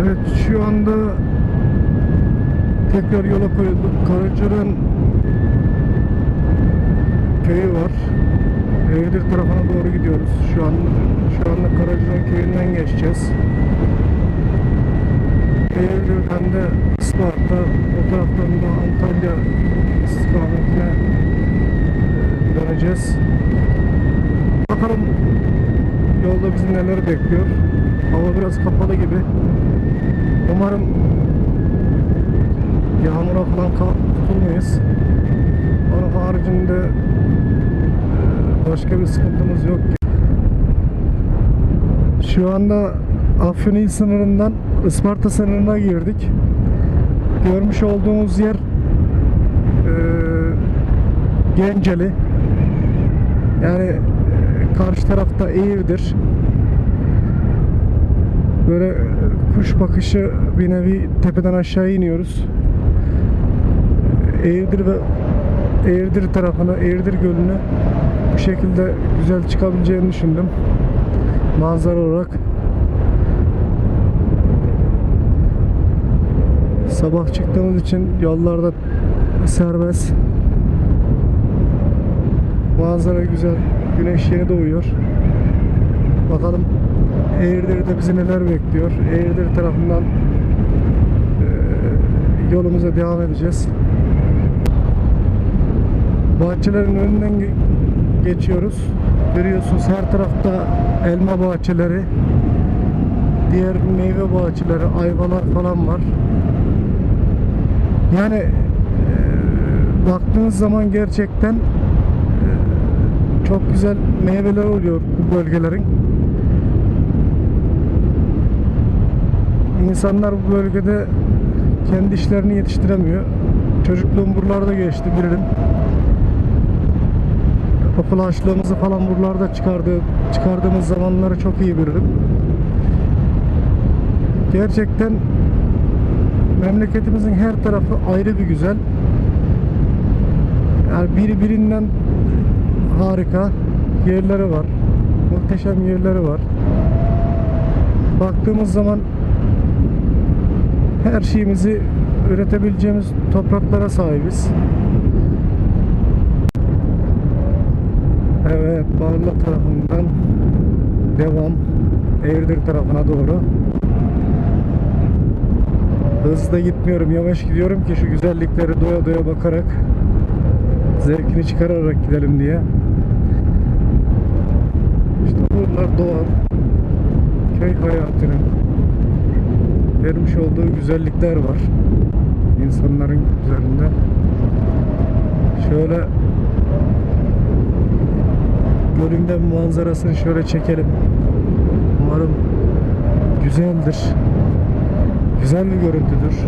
Evet şu anda tekrar yola koyulduk. Karacaran köyü var. Eğirdir tarafına doğru gidiyoruz. Şu an şu anda Karacaran köyünden geçeceğiz. Eğirdir'den de Isparta, o taraftan da Antalya istikametine e, döneceğiz. Bakalım yolda bizi neler bekliyor. Hava biraz kapalı gibi. Umarım yağmura falan tutulmayız. Onun haricinde e, başka bir sıkıntımız yok ki. Şu anda Afyon sınırından Isparta sınırına girdik. Görmüş olduğumuz yer e, Genceli. Yani e, karşı tarafta Eğirdir. Böyle kuş bakışı bir nevi tepeden aşağı iniyoruz. Eğirdir ve Eğirdir tarafına, Eğirdir Gölü'nü bu şekilde güzel çıkabileceğini düşündüm. Manzara olarak. Sabah çıktığımız için yollarda serbest. Manzara güzel. Güneş yeni doğuyor. Bakalım Eğirdir'de bizi neler bekliyor. Eğirdir tarafından eee, yolumuza devam edeceğiz. Bahçelerin önünden ge- geçiyoruz. Görüyorsunuz her tarafta elma bahçeleri, diğer meyve bahçeleri, ayvalar falan var. Yani eee, baktığınız zaman gerçekten eee, çok güzel meyveler oluyor bu bölgelerin. İnsanlar bu bölgede kendi işlerini yetiştiremiyor. Çocukluğum buralarda geçti bilirim. Okul harçlığımızı falan buralarda çıkardı, çıkardığımız zamanları çok iyi bilirim. Gerçekten memleketimizin her tarafı ayrı bir güzel. Yani biri birinden harika yerleri var. Muhteşem yerleri var. Baktığımız zaman her şeyimizi üretebileceğimiz topraklara sahibiz. Evet, Bağırla tarafından devam Eğirdir tarafına doğru. Hızlı gitmiyorum, yavaş gidiyorum ki şu güzellikleri doya doya bakarak zevkini çıkararak gidelim diye. İşte buralar doğa, köy hayatının vermiş olduğu güzellikler var insanların üzerinde. Şöyle gölünden manzarasını şöyle çekelim. Umarım güzeldir. Güzel bir görüntüdür.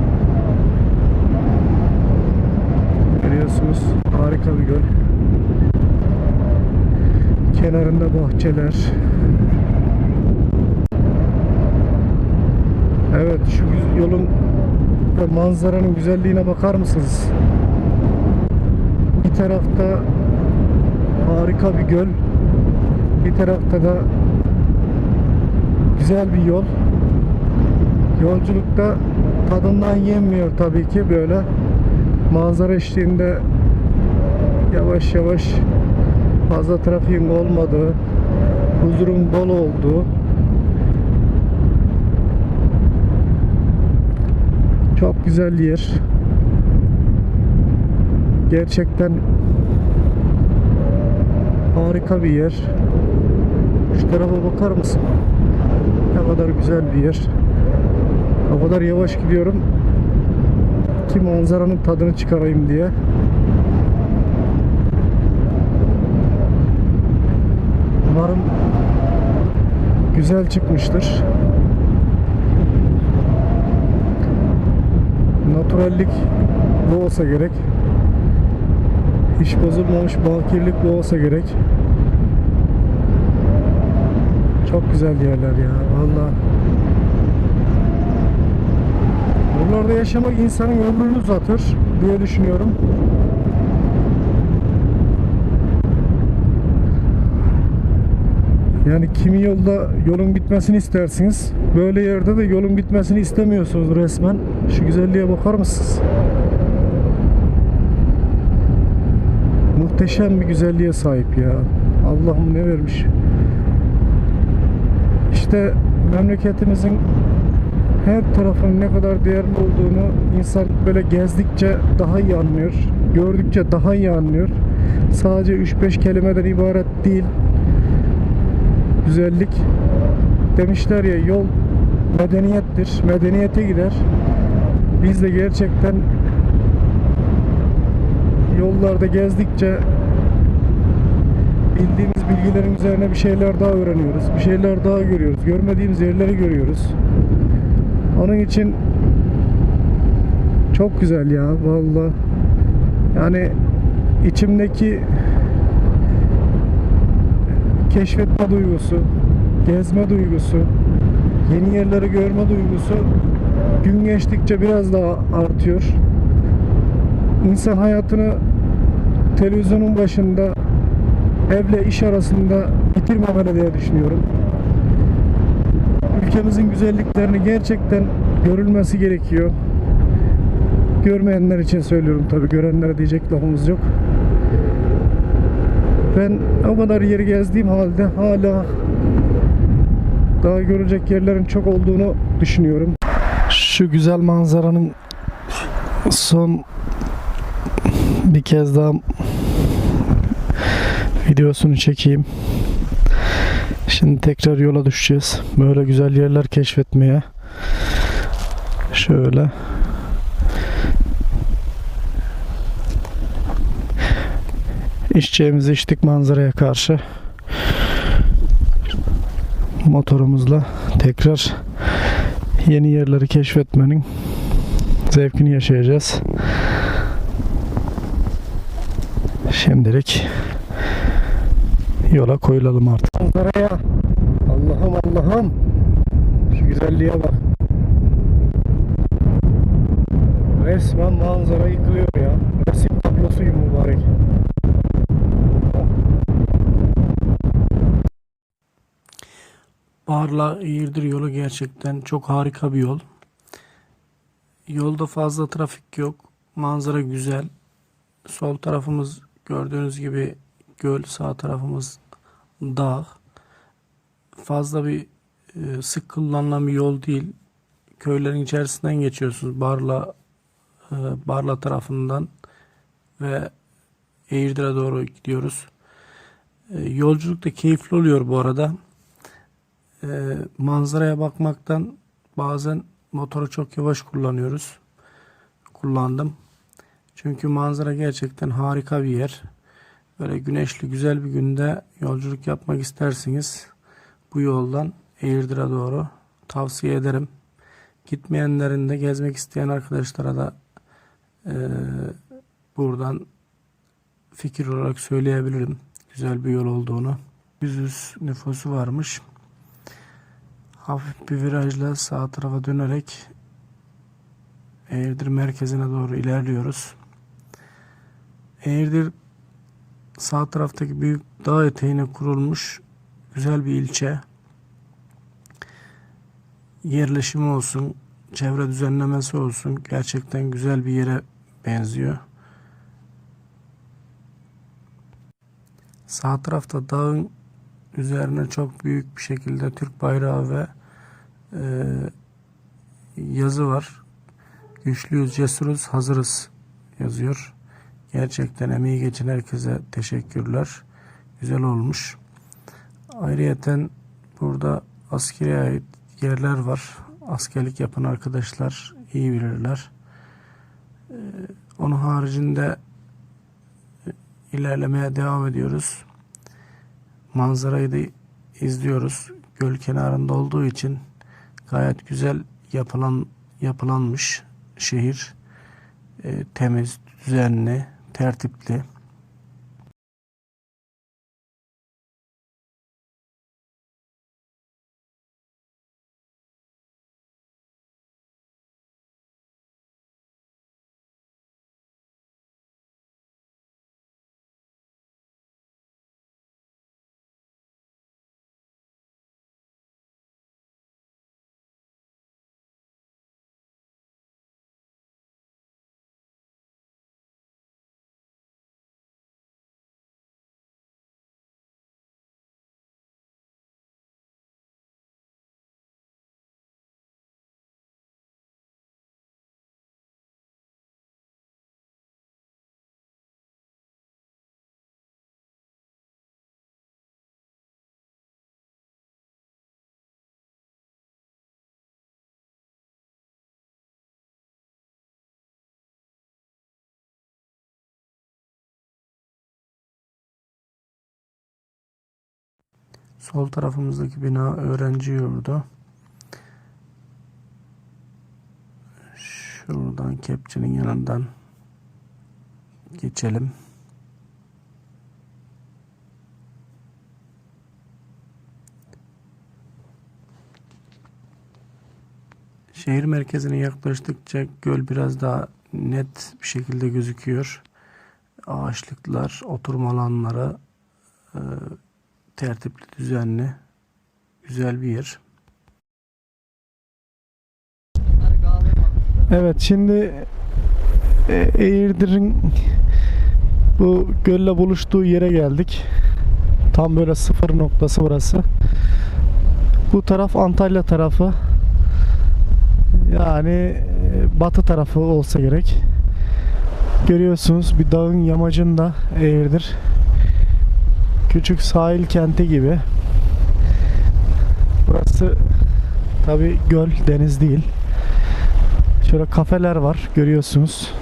Görüyorsunuz harika bir göl. Kenarında bahçeler. Evet şu yolun manzaranın güzelliğine bakar mısınız? Bir tarafta harika bir göl. Bir tarafta da güzel bir yol. Yolculukta tadından yenmiyor tabii ki böyle. Manzara eşliğinde yavaş yavaş fazla trafiğin olmadığı, huzurun bol olduğu Çok güzel yer. Gerçekten harika bir yer. Şu tarafa bakar mısın? Ne kadar güzel bir yer. O kadar yavaş gidiyorum ki manzaranın tadını çıkarayım diye. Umarım güzel çıkmıştır. Naturallik bu olsa gerek. Hiç bozulmamış bakirlik bu olsa gerek. Çok güzel yerler ya valla. Buralarda yaşamak insanın ömrünü uzatır diye düşünüyorum. Yani kimi yolda yolun bitmesini istersiniz. Böyle yerde de yolun bitmesini istemiyorsunuz resmen. Şu güzelliğe bakar mısınız? Muhteşem bir güzelliğe sahip ya. Allah'ım ne vermiş. İşte memleketimizin her tarafının ne kadar değerli olduğunu insan böyle gezdikçe daha iyi anlıyor. Gördükçe daha iyi anlıyor. Sadece 3-5 kelimeden ibaret değil. Güzellik demişler ya yol medeniyettir. Medeniyete gider. Biz de gerçekten yollarda gezdikçe bildiğimiz bilgilerin üzerine bir şeyler daha öğreniyoruz. Bir şeyler daha görüyoruz. Görmediğimiz yerleri görüyoruz. Onun için çok güzel ya vallahi. Yani içimdeki keşfetme duygusu, gezme duygusu, yeni yerleri görme duygusu gün geçtikçe biraz daha artıyor. İnsan hayatını televizyonun başında evle iş arasında bitirmemeli diye düşünüyorum. Ülkemizin güzelliklerini gerçekten görülmesi gerekiyor. Görmeyenler için söylüyorum tabi görenlere diyecek lafımız yok. Ben o kadar yeri gezdiğim halde hala daha görecek yerlerin çok olduğunu düşünüyorum. Şu güzel manzaranın son bir kez daha videosunu çekeyim. Şimdi tekrar yola düşeceğiz. Böyle güzel yerler keşfetmeye. Şöyle. İçeceğimizi içtik manzaraya karşı. Motorumuzla tekrar yeni yerleri keşfetmenin zevkini yaşayacağız. Şimdilik yola koyulalım artık. Manzaraya Allah'ım Allah'ım şu güzelliğe bak. Resmen manzara yıkılıyor Barla Eğirdir yolu gerçekten çok harika bir yol. Yolda fazla trafik yok. Manzara güzel. Sol tarafımız gördüğünüz gibi göl, sağ tarafımız dağ. Fazla bir e, sık kullanılan bir yol değil. Köylerin içerisinden geçiyorsunuz. Barla e, Barla tarafından ve Eğirdir'e doğru gidiyoruz. E, yolculuk da keyifli oluyor bu arada e, manzaraya bakmaktan bazen motoru çok yavaş kullanıyoruz. Kullandım. Çünkü manzara gerçekten harika bir yer. Böyle güneşli güzel bir günde yolculuk yapmak isterseniz bu yoldan Eğirdir'e doğru tavsiye ederim. Gitmeyenlerin de gezmek isteyen arkadaşlara da e, buradan fikir olarak söyleyebilirim. Güzel bir yol olduğunu. Yüzüz nüfusu varmış hafif bir virajla sağ tarafa dönerek Eğirdir merkezine doğru ilerliyoruz. Eğirdir sağ taraftaki büyük dağ eteğine kurulmuş güzel bir ilçe. Yerleşimi olsun, çevre düzenlemesi olsun gerçekten güzel bir yere benziyor. Sağ tarafta dağın üzerine çok büyük bir şekilde Türk bayrağı ve e, yazı var. Güçlüyüz, cesuruz, hazırız yazıyor. Gerçekten emeği geçen herkese teşekkürler. Güzel olmuş. Ayrıyeten burada askere ait yerler var. Askerlik yapan arkadaşlar iyi bilirler. Ee, onun haricinde e, ilerlemeye devam ediyoruz. Manzarayı da izliyoruz. Göl kenarında olduğu için gayet güzel yapılan yapılanmış şehir. E, temiz, düzenli, tertipli. Sol tarafımızdaki bina öğrenci yurdu. Şuradan kepçenin yanından geçelim. Şehir merkezine yaklaştıkça göl biraz daha net bir şekilde gözüküyor. Ağaçlıklar, oturma alanları e, tertipli, düzenli, güzel bir yer. Evet şimdi e, Eğirdir'in bu gölle buluştuğu yere geldik. Tam böyle sıfır noktası burası. Bu taraf Antalya tarafı. Yani e, batı tarafı olsa gerek. Görüyorsunuz bir dağın yamacında Eğirdir. Küçük sahil kenti gibi. Burası tabi göl, deniz değil. Şöyle kafeler var görüyorsunuz.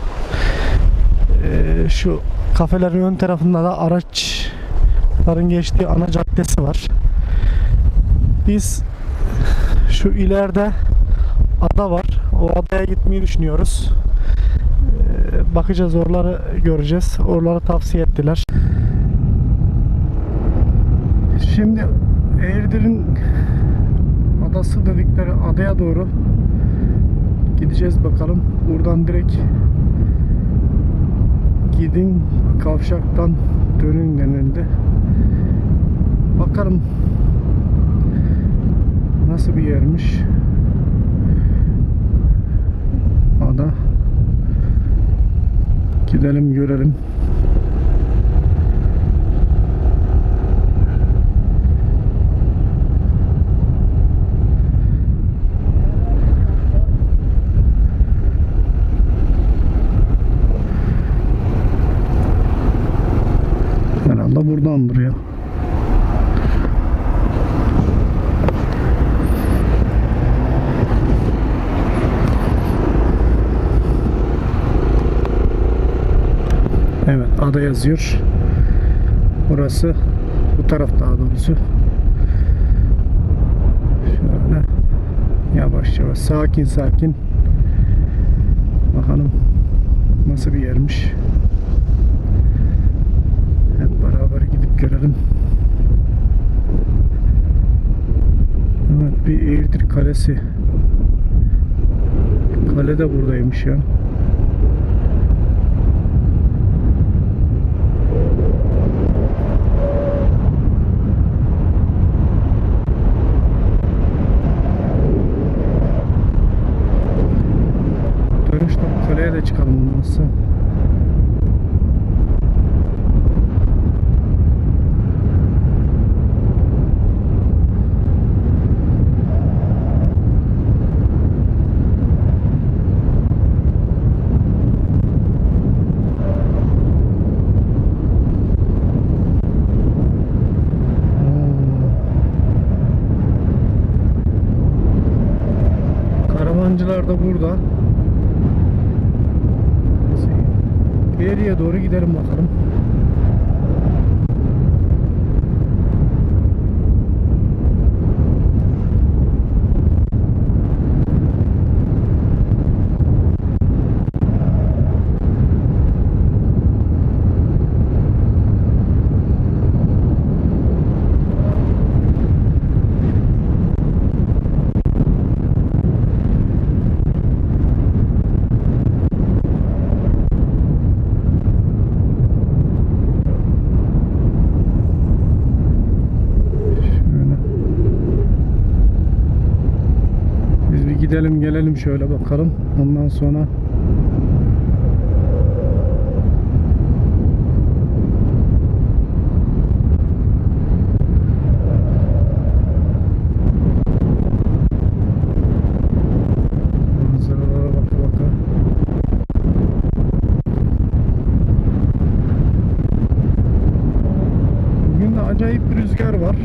Ee, şu kafelerin ön tarafında da araçların geçtiği ana caddesi var. Biz şu ileride ada var. O adaya gitmeyi düşünüyoruz. Ee, bakacağız oraları göreceğiz. Oraları tavsiye ettiler. Şimdi Eğirdir'in adası dedikleri adaya doğru Gideceğiz bakalım. Buradan direkt gidin kavşaktan dönün denildi. Bakalım nasıl bir yermiş. Ada. Gidelim görelim. Herhalde buradandır ya. Evet ada yazıyor. Burası bu taraf daha doğrusu. Şöyle yavaş yavaş sakin sakin bakalım nasıl bir yermiş. Görelim. Evet bir Eğirdir Kalesi. Kale de buradaymış ya. Dönüşte bu kaleye de çıkalım olmazsa. Karavancılar da burada. Geriye doğru gidelim bakalım. Şöyle. Biz bir gidelim şöyle bakalım. Ondan sonra manzaralara baka baka Bugün de acayip bir rüzgar var.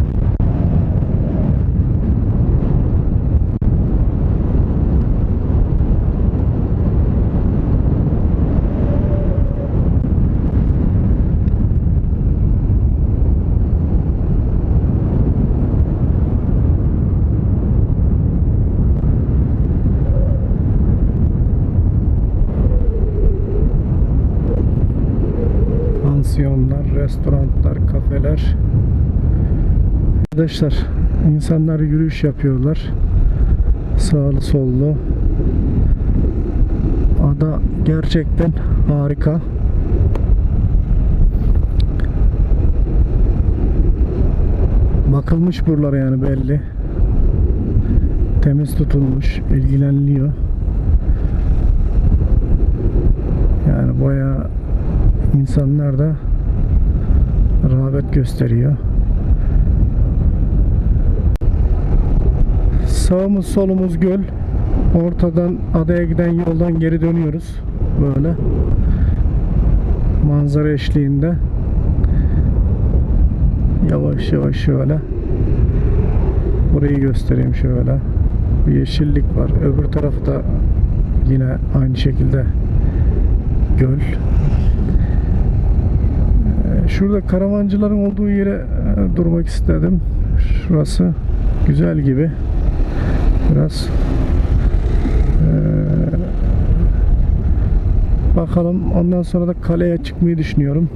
restoranlar, kafeler. Arkadaşlar insanlar yürüyüş yapıyorlar. Sağlı sollu. Ada gerçekten harika. Bakılmış buralara yani belli. Temiz tutulmuş, ilgileniliyor. Yani bayağı insanlar da rağbet gösteriyor. Sağımız solumuz göl. Ortadan adaya giden yoldan geri dönüyoruz. Böyle. Manzara eşliğinde. Yavaş yavaş şöyle. Burayı göstereyim şöyle. Bir yeşillik var. Öbür tarafta yine aynı şekilde göl. Ee, Şurada karavancıların olduğu yere e, durmak istedim. Şurası güzel gibi. Biraz ee, bakalım ondan sonra da kaleye çıkmayı düşünüyorum.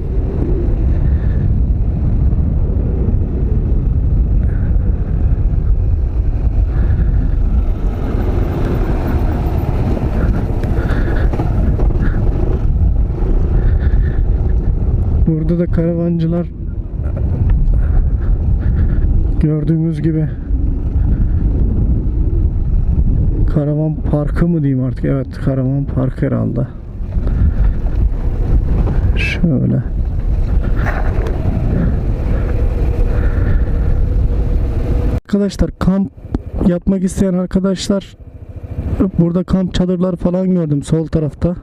Burada da karavancılar gördüğünüz gibi karavan parkı mı diyeyim artık? Evet karavan parkı herhalde. Şöyle. Arkadaşlar kamp yapmak isteyen arkadaşlar burada kamp çadırlar falan gördüm sol tarafta.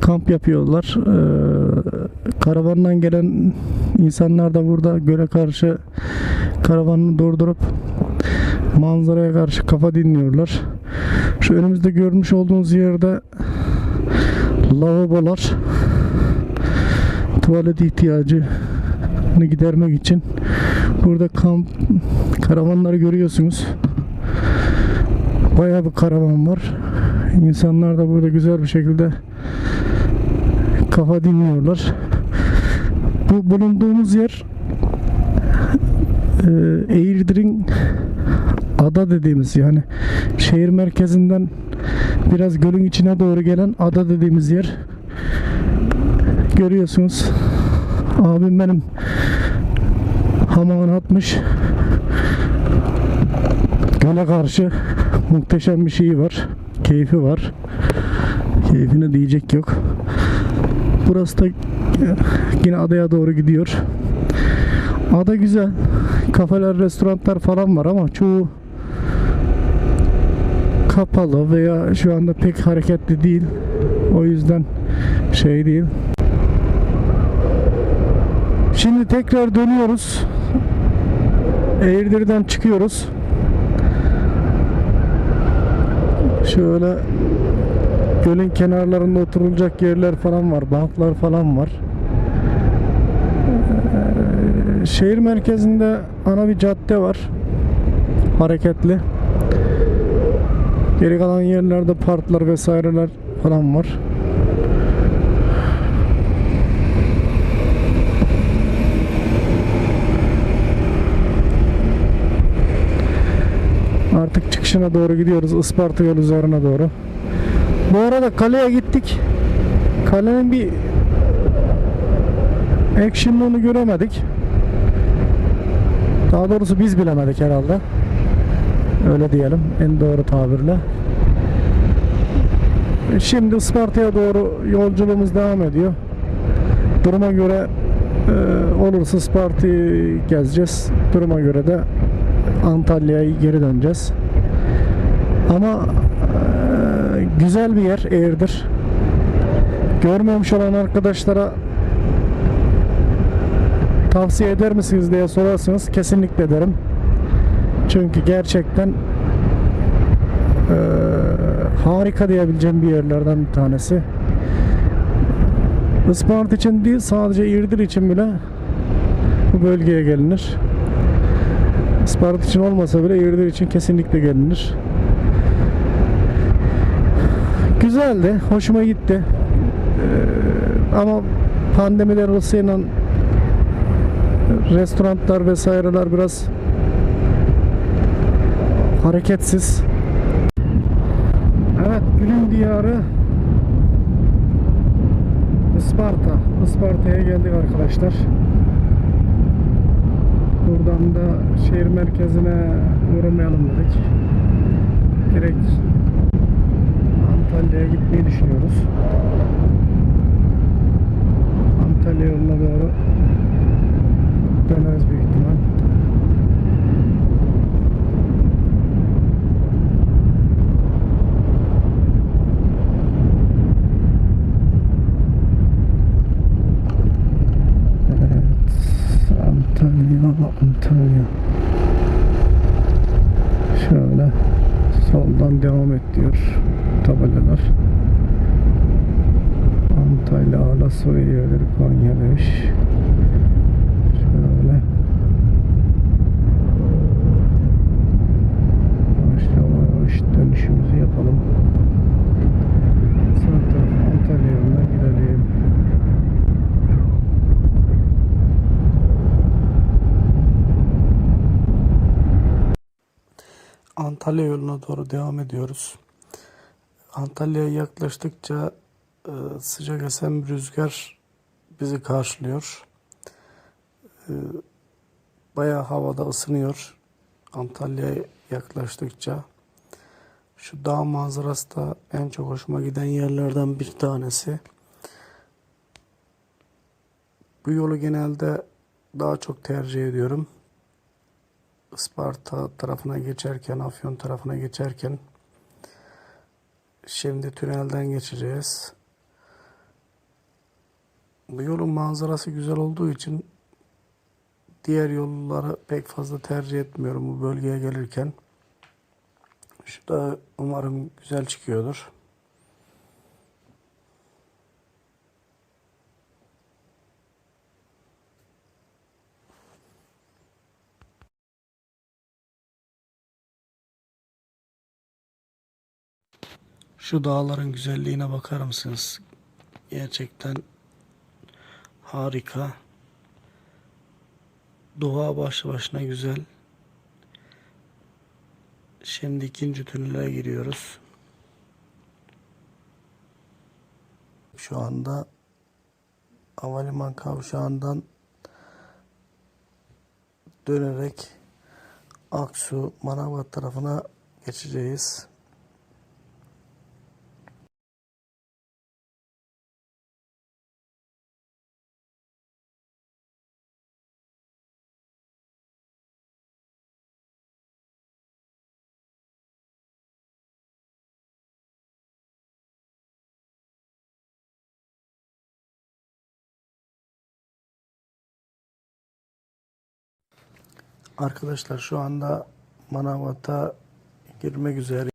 Kamp yapıyorlar. Ee, karavandan gelen insanlar da burada göle karşı karavanını durdurup manzaraya karşı kafa dinliyorlar. Şu önümüzde görmüş olduğunuz yerde lavabolar tuvalet ihtiyacını gidermek için burada kamp karavanları görüyorsunuz. Bayağı bir karavan var. İnsanlar da burada güzel bir şekilde kafa dinliyorlar. Bu bulunduğumuz yer e, Eğirdir'in ada dediğimiz yani şehir merkezinden biraz gölün içine doğru gelen ada dediğimiz yer. Görüyorsunuz abim benim hamağını atmış. Göle karşı muhteşem bir şeyi var keyfi var. Keyfine diyecek yok. Burası da yine adaya doğru gidiyor. Ada güzel kafeler restoranlar falan var ama çoğu kapalı veya şu anda pek hareketli değil. O yüzden şey değil. Şimdi tekrar dönüyoruz. Eğirdir'den çıkıyoruz. Şöyle gölün kenarlarında oturulacak yerler falan var. Banklar falan var. Ee, Şehir merkezinde ana bir cadde var. Hareketli. Geri kalan yerlerde parklar vesaireler falan var. Artık çıkışına doğru gidiyoruz. Isparta yolu üzerine doğru. Bu arada kaleye gittik. Kalenin bir action'ını göremedik. Daha doğrusu biz bilemedik herhalde. Öyle diyelim en doğru tabirle. Şimdi Isparta'ya doğru yolculuğumuz devam ediyor. Duruma göre e, olursa Isparta'yı gezeceğiz. Duruma göre de Antalya'ya geri döneceğiz. Ama e, güzel bir yer Eğirdir. Görmemiş olan arkadaşlara tavsiye eder misiniz diye sorarsanız kesinlikle ederim. Çünkü gerçekten eee, harika diyebileceğim bir yerlerden bir tanesi. Isparta için değil sadece İrdir için bile bu bölgeye gelinir. Isparta için olmasa bile İrdir için kesinlikle gelinir. Güzeldi, hoşuma gitti. Eee, ama pandemiden dolayısıyla Restoranlar vesaireler biraz hareketsiz. Evet, günün diyarı Isparta. Isparta'ya geldik arkadaşlar. Buradan da şehir merkezine uğramayalım dedik. Direkt Antalya'ya gitmeyi düşünüyoruz. Antalya yoluna doğru döneriz büyük ihtimal. Evet, Antalya, Antalya. Şöyle soldan devam et diyor tabelalar. Antalya, Alasoy yerleri Konya demiş. Şöyle. Yavaş yavaş dönüşümüzü yapalım. Sağ taraf Antalya yoluna gidelim. Antalya yoluna doğru devam ediyoruz. Antalya'ya yaklaştıkça e, sıcak esen bir rüzgar bizi karşılıyor. E, Bayağı havada ısınıyor. Antalya'ya yaklaştıkça. Şu dağ manzarası da en çok hoşuma giden yerlerden bir tanesi. Bu yolu genelde daha çok tercih ediyorum. Isparta tarafına geçerken, Afyon tarafına geçerken şimdi tünelden geçeceğiz. Bu yolun manzarası güzel olduğu için diğer yolları pek fazla tercih etmiyorum bu bölgeye gelirken. Şu da umarım güzel çıkıyordur. Şu dağların güzelliğine bakar mısınız? Gerçekten harika. Doğa başlı başına güzel. Şimdi ikinci tünele giriyoruz. Şu anda Havaliman kavşağından dönerek Aksu Manavgat tarafına geçeceğiz. Arkadaşlar şu anda Manavgat'a girmek üzere.